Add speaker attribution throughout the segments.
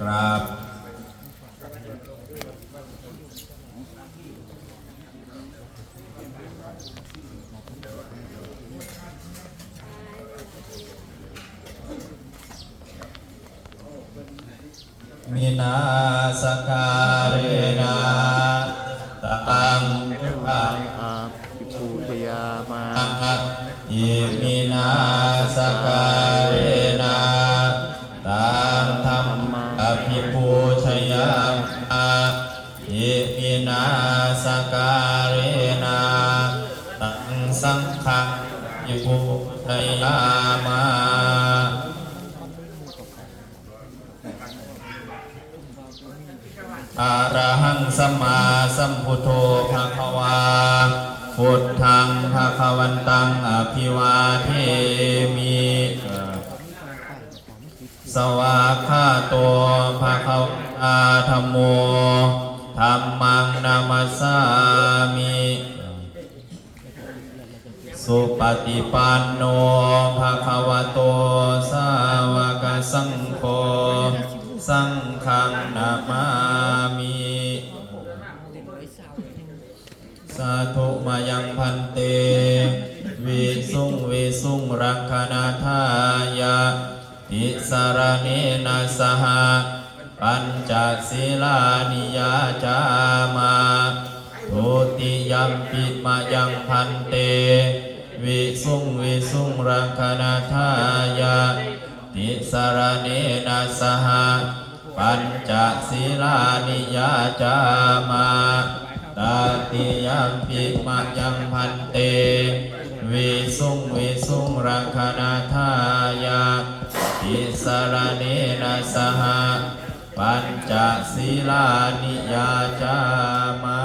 Speaker 1: กราบมินาสการเรนะตังภะ
Speaker 2: อาภิปูชยามา
Speaker 1: อิมินา นาสการเนะตังสังฆังอภิปูชยามาอะระหังสัมมาสัมพุทโธภะคะวาพุทธังภะคะวันตังอภิวาเทมิสวากขาโตภะคะวะธรรมโม ธัมมังนามัสสามิสุปฏิปันโนภะคะวะโตสาวกสังโฆสังฆังนามามิสาธุมายังพันเตวิสุงวิสุงรักขณาทายาติสารเนนะสห ปัญจศีลานิยาจามาทุติยัมปิมายังพันเตวิสุงวิสุงรักขณาทายาติสารเนนะสหปัญจศีลานิยาจามาตาติยัมปิมายังพันเต วิสุงวิสุงรังคณาทายาติสารเนนะสห ปัญจศีลานิยาจามา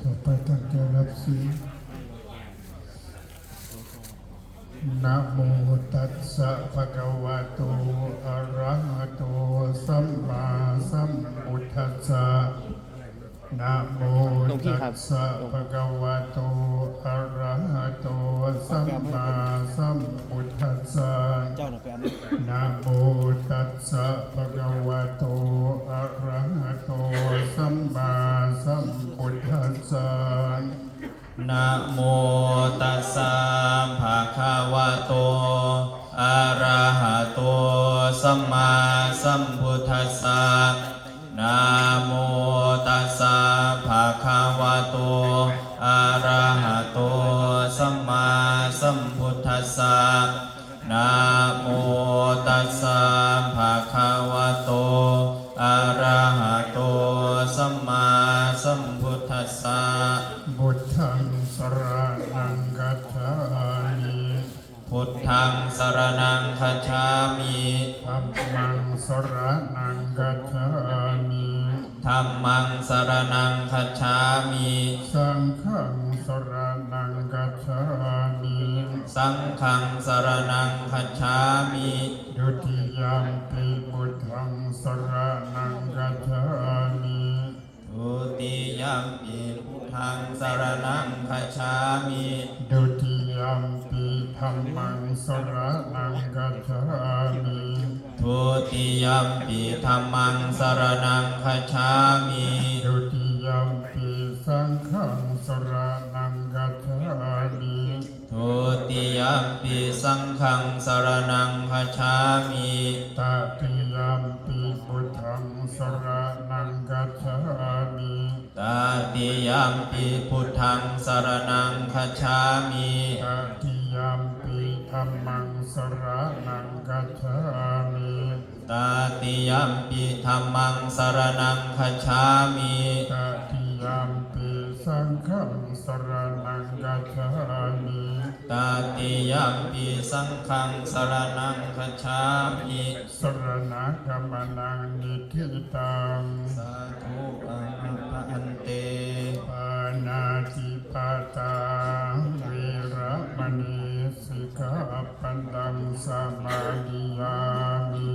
Speaker 3: ต่อไปตั้งใจรับศีลนะโมตัสสะภะคะวะโตอะระหะโตสัมมาสัมพุทธัสสะนะโมตัสสะภะคะวะโตอะระหะโตสัมมาสัมพุ
Speaker 2: น้าไปอันะ
Speaker 3: โมตัสสะภะคะวะโต อะระหะโต สัมมาสัมพุทธัสสะ
Speaker 1: นะโมตัสสะภะคะวะโต อะระหะโต สัมมาสัมพุทธัสสะนะโมตัสสะภะคะ สั
Speaker 3: งฆังสรนัง
Speaker 1: คัจฉามิ
Speaker 3: ดุติยามปิบุตทังสรนังกัจฉามิ
Speaker 1: ทุติยัมปิพุทธังสรนังคัจฉามิ
Speaker 3: ดุติยามปิธัมมังสรนังกัจฉามิ
Speaker 1: ทุติยัมปิธัมมังสรนังคัจฉามิ
Speaker 3: ฆังสรนัง
Speaker 1: คัจฉามิ
Speaker 3: ตติยามปิพุทธังสรนังกัจฉามิ
Speaker 1: ตาติยัมปิพุทธังสรนังคัจฉามิ
Speaker 3: ตติยามปิธัมมังสรนังกัจฉามิ
Speaker 1: ตาติยัมปิธัมมังสรนังคัจฉามิ
Speaker 3: ตติยามปิสังฆังสรนังกัจฉามิ
Speaker 1: ตาติยัมปิสังฆังสรนังคัจฉามิ
Speaker 3: สรณกัมมนังนิทิตัง
Speaker 1: สาธุอังพระอันเต
Speaker 3: ปานาติปาตาเวระมณีสิกขาปันตังสมาธิยามิ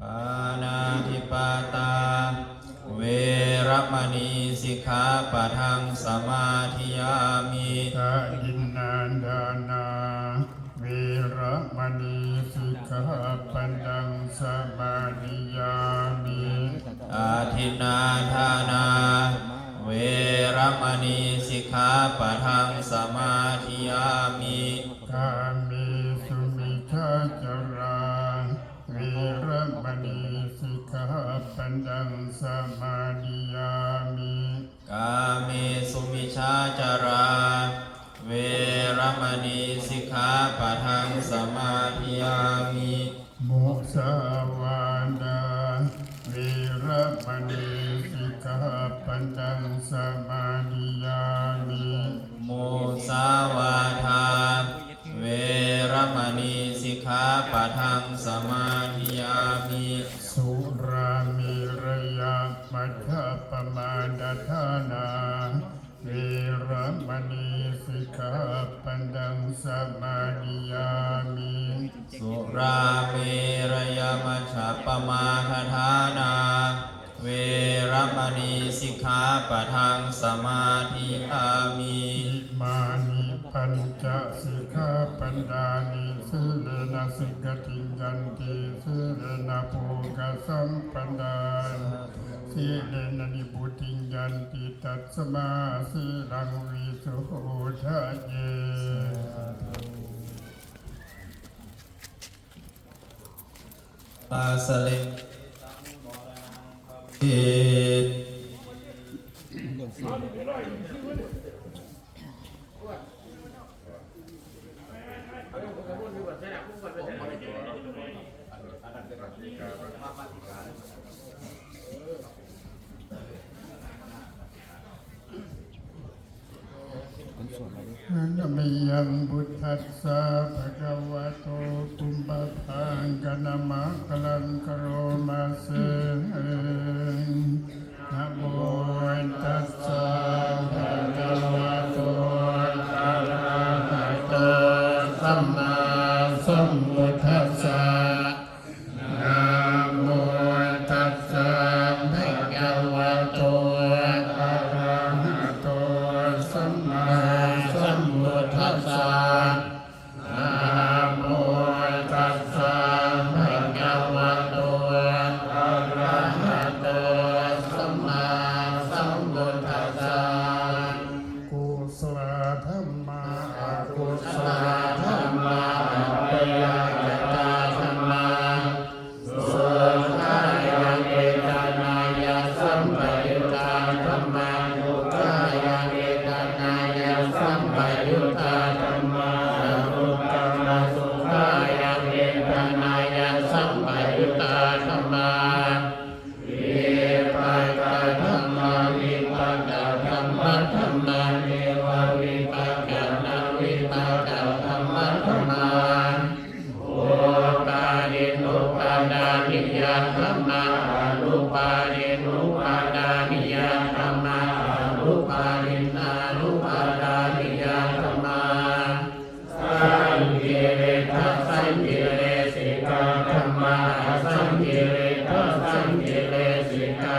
Speaker 1: ปานาธิปาตาเวรมณีสิกขาปะทังสมาธิยามิ
Speaker 3: มณีสิก
Speaker 1: ขาปะทังสมาธิยามิ
Speaker 2: กามีสุมิชาจาราวีรมณีสิกขาปัญญังสมาธิยามิ
Speaker 1: กามีสุมิชาจาราเวรมณีสิกขาปะทังสมาธิยามิ
Speaker 2: มสา ปะ
Speaker 1: ทังสมาธิยามิ
Speaker 2: สุรามิระยะมัจจปมาดทานาเวรมณีสิกขาปัญญังสมาธิยามิ
Speaker 1: สุรามิระยะมัชฌปมาคทานาเวรมณีสิกขาปะทังสมาธิยามิ
Speaker 2: รณโภคสัมปันดาสีเลนนิบุติยันติตัสมาสีลังวิสุทะเย
Speaker 1: ตาสลิเก
Speaker 2: นันมิยังบุตัสสะภะคะวะโตตุมปะทังกนามะกลังกโรมาเสนะโมตัสสะ Vai lutar. ตา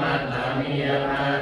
Speaker 1: มัตตามิ
Speaker 2: ยา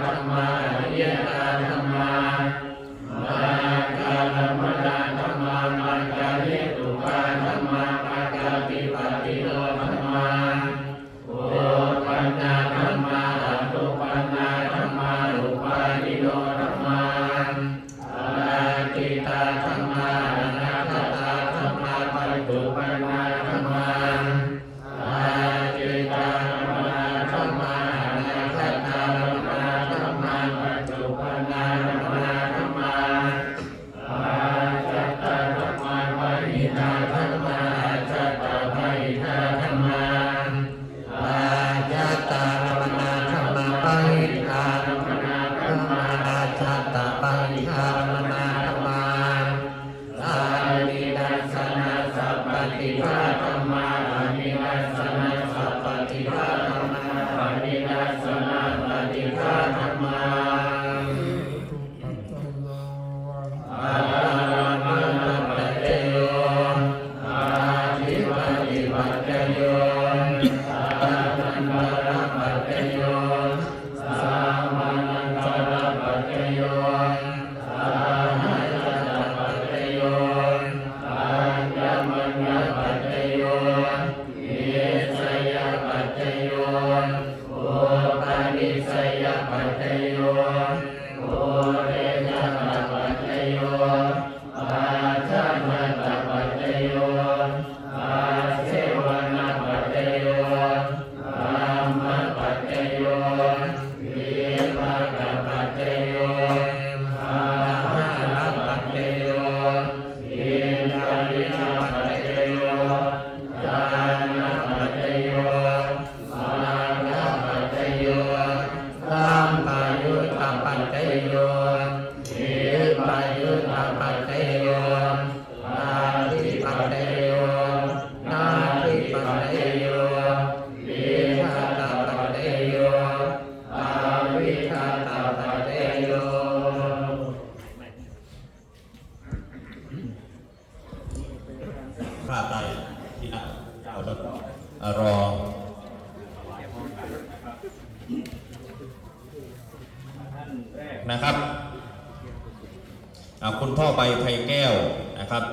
Speaker 1: พ่อใบไผ่แก้วนะครับ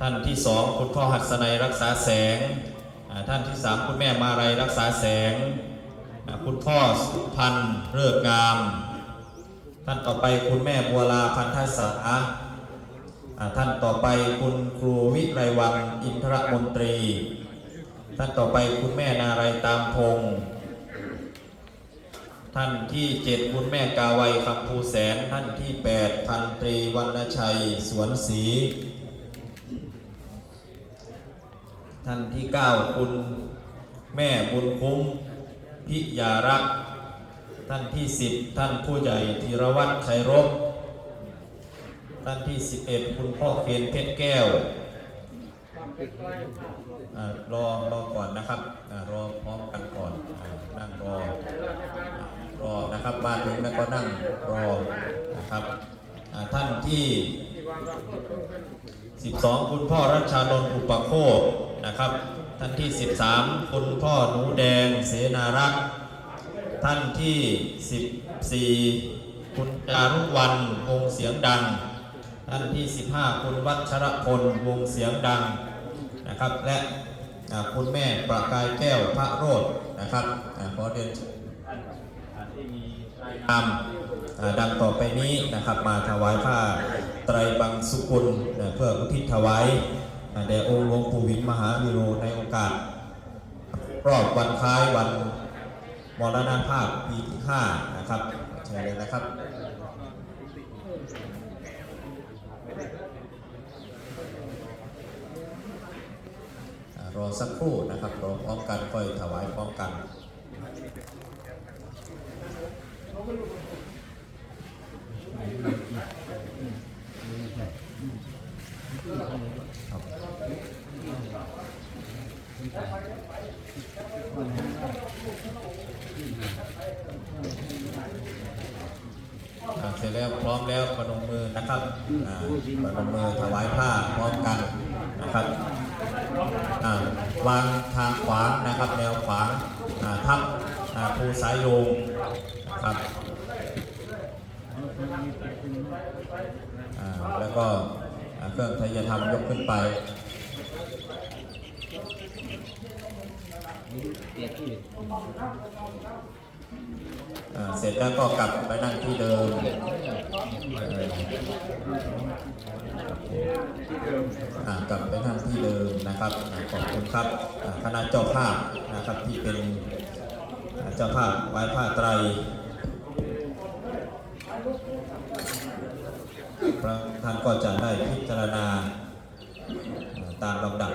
Speaker 1: ท่านที่สองคุณพ่อหัสนัยรักษาแสง ท่านที่สามคุณแม่มาลัยรักษาแสง คุณพ่อสุพันเลิกงาม ท่านต่อไปคุณแม่บัวลาพันธสาท่านต่อไปคุณครูวิไรวังอินทรมนตรี ท่านต่อไปคุณแม่นาไรตามพงศ์ ท่านที่เจ็ดคุณแม่กาไวคำภูแสน ท่านที่แปดพันตรีวรรณชัย สวนศรีท่านที่เก้าคุณแม่บุญคุ้มพิยารักษ์ท่านที่สิบท่านผู้ใหญ่ธีรวัตรชัยรบท่านที่11คุณพ่อเคนเพชรแก้วรอรอก่อนนะครับอรอพร้อมกันก่อนอานั่งรอรอนะครับ มาถึงแล้วก็นั่งรอนะครับท่านที่ 12 คุณพ่อรัชชานนท์อุปโคปนะครับ ท่านที่ 13 คุณพ่อหนูแดงเสนารักษ์ท่านที่ 14 คุณจารุวรรณวงเสียงดัง ท่านที่ 15 คุณวัชรพลวงเสียงดังนะครับ และคุณแม่ประกายแก้วพระโรธนะครับขอเรียน นามดังต่อไปนี้นะครับมาถวายผ้าไตรบังสุกุลนะเพื่ออุทิศถวายแด่องค์หลวงปู่วินมหาวิโรในโอกาส รอบวันคล้ายวันมรณภาพปีที่5นะครับเชิญเลยนะครับรอสักครู่นะครับรอพร้อมกันค่อยถวายพร้อมกันอ่า เสร็จแล้วพร้อมแล้วประนมมือนะครับประนมมือถวายผ้าพร้อมกันนะครับวางทางขวานะครับแนวขวาทับภูสายโยงครับอ่า แล้วก็เครื่องทยธรรมยกขึ้นไปเสร็จแล้วก็กลับไปนั่งที่เดิมกลับไปนั่งที่เดิมนะครับ ขอบคุณครับคณะเจ้าภาพนะครับที่เป็นเจ้าภาพไว้ผ้าไตร พระท่านก็จะได้พิจารณาอ่าตามลำดับ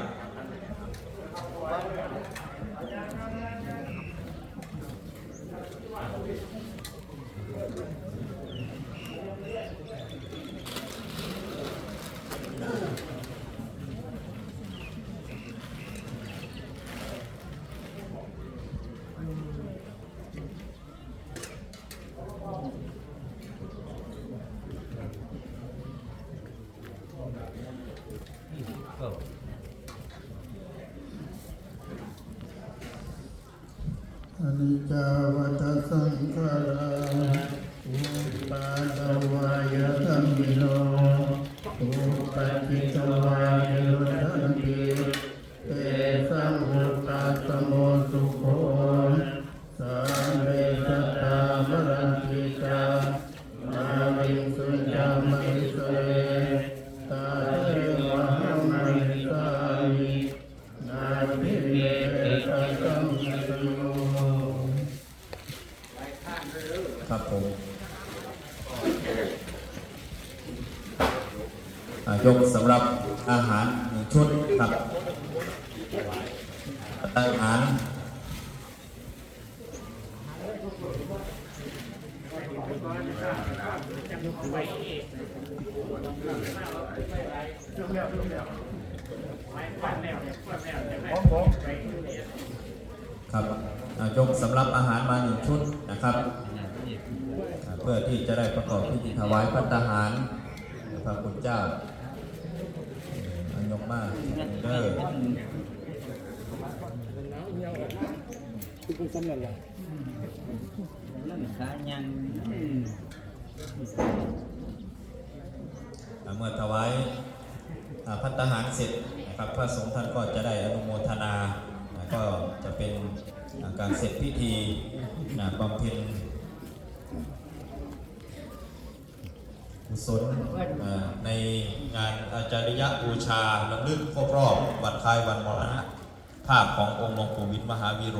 Speaker 3: อนิจจาวัฏสังขาราอุปาทวายธรรมิโนอุปจิตวายทันติเตสังอุตตาสโมสุโขสาเรสตตามรันติกามาวิงสุญญามหิสเรตาเทวะหัมมิสามิ นาทิเมตตังสโย
Speaker 1: ครับผมอ่า ยกสำหรับอาหารหนึ่งชุดครับอาหารครับยกสำหรับอาหารมาหนึ่งชุดนะครับเพื่อที่จะได้ประกอบพิธีถวายพัตตาหารพระคุณเจ้าากมากเด้อ
Speaker 4: ขายัง
Speaker 1: อ่าเมื่อถวายพัตตาหารเสร็จนะครับพระสงฆ์ท่านก็จะได้อนุโมทนา ก็จะเป็นการเสร็จพิธีบำเพ็ญ กุศลอ่าในงานอาจาริยบูชาลำลึกครบรอบวันคล้ายวันมรณะภาพขององค์หลวงปู่วิทย์มหาวีโร